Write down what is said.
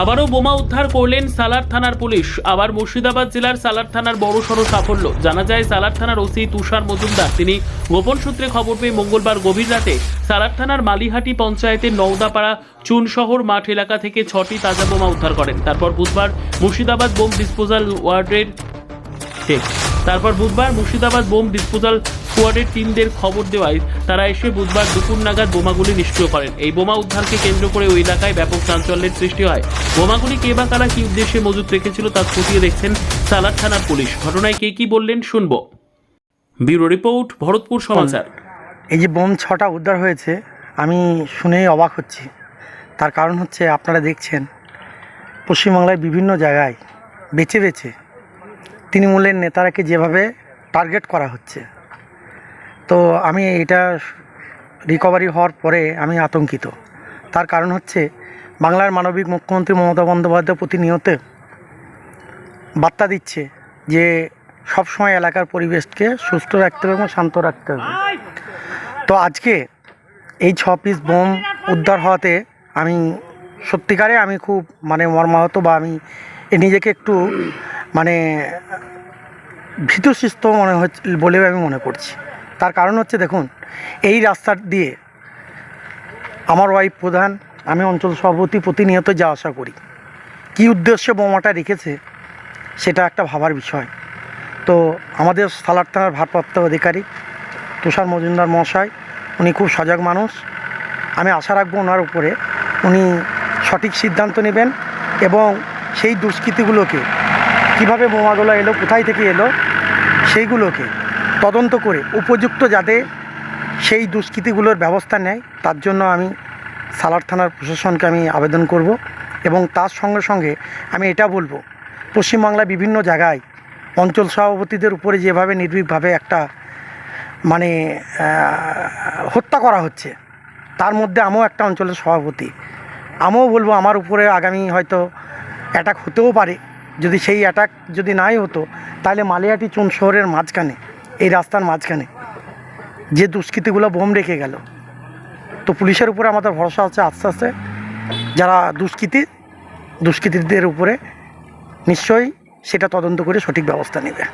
আবারও বোমা উদ্ধার করলেন সালার থানার পুলিশ। আবার মুর্শিদাবাদ জেলার সালার থানার বড়সড় সাফল্য। জানা যায়, সালার থানার ওসি তুষার মজুমদার। তিনি গোপন সূত্রে খবর পেয়ে মঙ্গলবার গভীর রাতে সালার থানার মালিহাটি পঞ্চায়েতের নওদাপাড়া চুনশহর মাঠ এলাকা থেকে ছটি তাজা বোমা উদ্ধার করেন। তারপর বুধবার মুর্শিদাবাদ বোম ডিসপোজাল ওয়ার্ডের তারপর বুধবার মুর্শিদাবাদ বোম ডিসপোজাল স্কোয়াডের টিমদের খবর দেওয়ায় তারা এসে বুধবার দুপুর নাগাদ বোমাগুলি নিষ্ক্রিয় করেন। এই বোমা উদ্ধারকে কেন্দ্র করে ওই এলাকায় ব্যাপক চাঞ্চল্যের সৃষ্টি হয়। বোমাগুলি কে বা কারা কি উদ্দেশ্যে মজুত রেখেছিল তা খতিয়ে দেখছেন সালার থানার পুলিশ। ঘটনায় কে কি বললেন শুনব। ব্যুরো রিপোর্ট, ভরতপুর সমাচার। এই যে বোম ছটা উদ্ধার হয়েছে, আমি শুনেই অবাক হচ্ছি। তার কারণ হচ্ছে আপনারা দেখছেন পশ্চিমবাংলার বিভিন্ন জায়গায় বেছে বেছে তৃণমূলের নেতারাকে যেভাবে টার্গেট করা হচ্ছে তো আমি এটা রিকভারি হওয়ার পরে আমি আতঙ্কিত। তার কারণ হচ্ছে বাংলার মানবিক মুখ্যমন্ত্রী মমতা বন্দ্যোপাধ্যায় প্রতিনিয়ত বার্তা দিচ্ছে যে সবসময় এলাকার পরিবেশকে সুস্থ রাখতে হবে এবং শান্ত রাখতে হবে। তো আজকে এই ছ পিস বোম উদ্ধার হওয়াতে আমি সত্যিকারে আমি খুব মানে মর্মাহত বা আমি নিজেকে একটু মানে ভীতসিস্ত মনে হচ্ছে বলেও আমি মনে করছি। তার কারণ হচ্ছে দেখুন, এই রাস্তা দিয়ে আমার ওয়াইফ প্রধান, আমি অঞ্চল সভাপতি প্রতিনিয়ত যা আশা করি। কী উদ্দেশ্যে বোমাটা রেখেছে, সেটা একটা ভাবার বিষয়। তো আমাদের সালার থানার ভারপ্রাপ্ত অধিকারী তুষার মজুমদার মহাশয়, উনি খুব সজাগ মানুষ। আমি আশা রাখব ওনার উপরে উনি সঠিক সিদ্ধান্ত নেবেন এবং সেই দুষ্কৃতিগুলোকে, কীভাবে বোমাগুলো এলো, কোথায় থেকে এলো, সেইগুলোকে তদন্ত করে উপযুক্ত যাতে সেই দুষ্কৃতিগুলোর ব্যবস্থা নেয়, তার জন্য আমি সালার থানার প্রশাসনকে আমি আবেদন করব এবং তার সঙ্গে সঙ্গে আমি এটা বলব, পশ্চিমবাংলার বিভিন্ন জায়গায় অঞ্চল সভাপতিদের উপরে যেভাবে নির্ভীকভাবে একটা মানে হত্যা করা হচ্ছে, তার মধ্যে আমিও একটা অঞ্চলের সভাপতি। আমিও বলব আমার উপরে আগামী হয়তো অ্যাটাক হতেও পারে, যদি সেই অ্যাটাক যদি নাই হতো, তাহলে মালিয়াটি চুন শহরের মাঝখানে এই রাস্তার মাঝখানে। যে দুষ্কৃতিগুলো বোম রেখে গেল। তো পুলিশের উপরে আমাদের ভরসা আছে আস্তে আস্তে। যারা দুষ্কৃতি, দুষ্কৃতীদের উপরে নিশ্চয়ই সেটা তদন্ত করে সঠিক ব্যবস্থা নেবে।